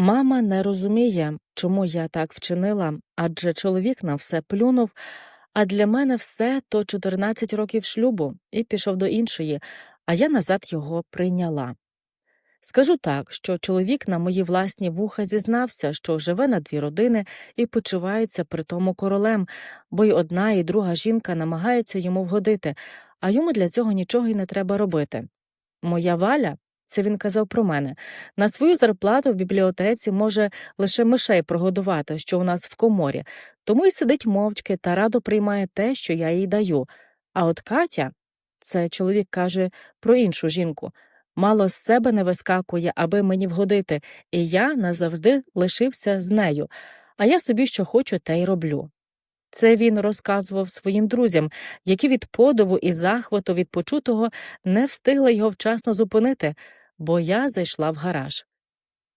Мама не розуміє, чому я так вчинила, адже чоловік на все плюнув, а для мене все то 14 років шлюбу і пішов до іншої, а я назад його прийняла. Скажу так, що чоловік на мої власні вуха зізнався, що живе на дві родини і почувається при тому королем, бо й одна, і друга жінка намагаються йому вгодити, а йому для цього нічого й не треба робити. Моя валя, це він казав про мене, на свою зарплату в бібліотеці може лише мишей прогодувати, що у нас в коморі, тому й сидить мовчки та радо приймає те, що я їй даю. А от Катя, це чоловік каже про іншу жінку, мало з себе не вискакує, аби мені вгодити, і я назавжди лишився з нею, а я собі що хочу, те й роблю. Це він розказував своїм друзям, які від подиву і захвату від почутого не встигли його вчасно зупинити, бо я зайшла в гараж.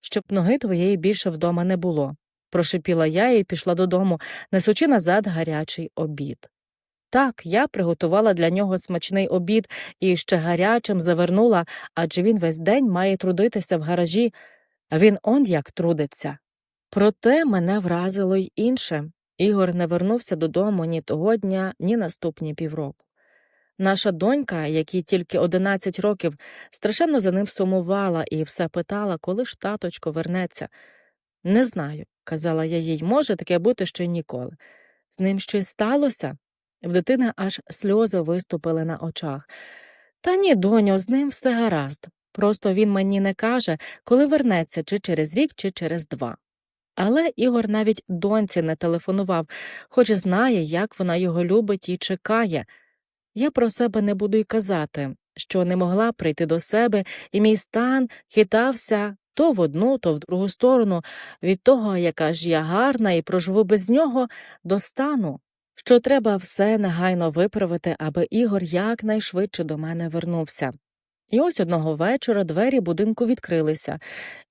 Щоб ноги твоєї більше вдома не було, прошипіла я і пішла додому, несучи назад гарячий обід. Так, я приготувала для нього смачний обід і ще гарячим завернула, адже він весь день має трудитися в гаражі, а він он як трудиться. Проте мене вразило й інше. Ігор не вернувся додому ні того дня, ні наступні півроку. Наша донька, якій тільки 11 років, страшенно за ним сумувала і все питала, коли ж таточко вернеться. Не знаю, казала я їй, може таке бути ще й ніколи. З ним щось сталося? В дитини аж сльози виступили на очах. Та ні, доню, з ним все гаразд. Просто він мені не каже, коли вернеться, чи через рік, чи через два. Але Ігор навіть доньці не телефонував, хоч знає, як вона його любить і чекає. Я про себе не буду й казати, що не могла прийти до себе, і мій стан хитався то в одну, то в другу сторону, від того, яка ж я гарна і проживу без нього, до стану, що треба все негайно виправити, аби Ігор якнайшвидше до мене вернувся. І ось одного вечора двері будинку відкрилися,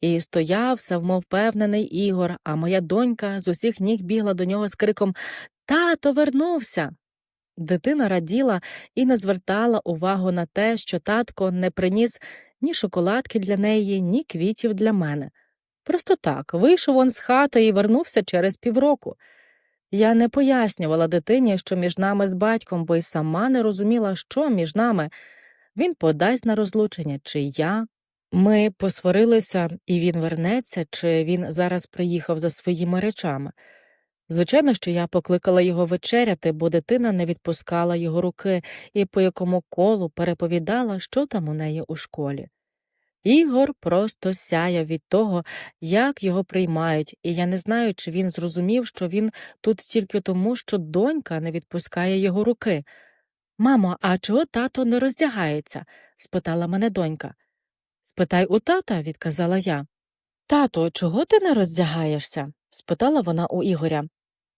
і стояв самовпевнений Ігор, а моя донька з усіх ніг бігла до нього з криком Тато вернувся. Дитина раділа і не звертала увагу на те, що татко не приніс ні шоколадки для неї, ні квітів для мене. Просто так вийшов он з хати і вернувся через півроку. Я не пояснювала дитині, що між нами з батьком, бо й сама не розуміла, що між нами. Він подасть на розлучення, чи я. Ми посварилися, і він вернеться, чи він зараз приїхав за своїми речами. Звичайно, що я покликала його вечеряти, бо дитина не відпускала його руки і по якому колу переповідала, що там у неї у школі. Ігор просто сяяв від того, як його приймають, і я не знаю, чи він зрозумів, що він тут тільки тому, що донька не відпускає його руки. Мамо, а чого тато не роздягається? спитала мене донька. Спитай у тата, відказала я. Тато, чого ти не роздягаєшся? Спитала вона у Ігоря.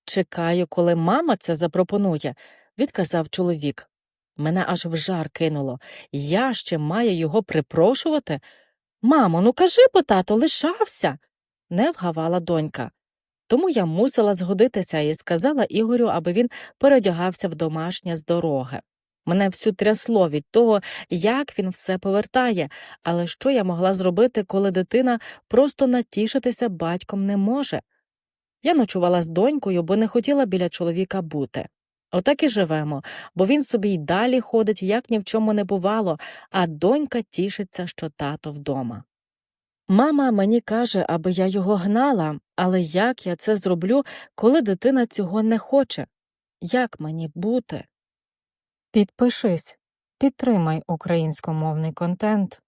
Чекаю, коли мама це запропонує, відказав чоловік. Мене аж в жар кинуло. Я ще маю його припрошувати. Мамо, ну кажи, бо тато лишався, не вгавала донька. Тому я мусила згодитися і сказала Ігорю, аби він переодягався в домашнє з дороги. Мене всю трясло від того, як він все повертає, але що я могла зробити, коли дитина просто натішитися батьком не може? Я ночувала з донькою, бо не хотіла біля чоловіка бути. Отак і живемо, бо він собі й далі ходить, як ні в чому не бувало, а донька тішиться, що тато вдома. Мама мені каже, аби я його гнала, але як я це зроблю, коли дитина цього не хоче? Як мені бути? Підпишись, підтримай українськомовний контент.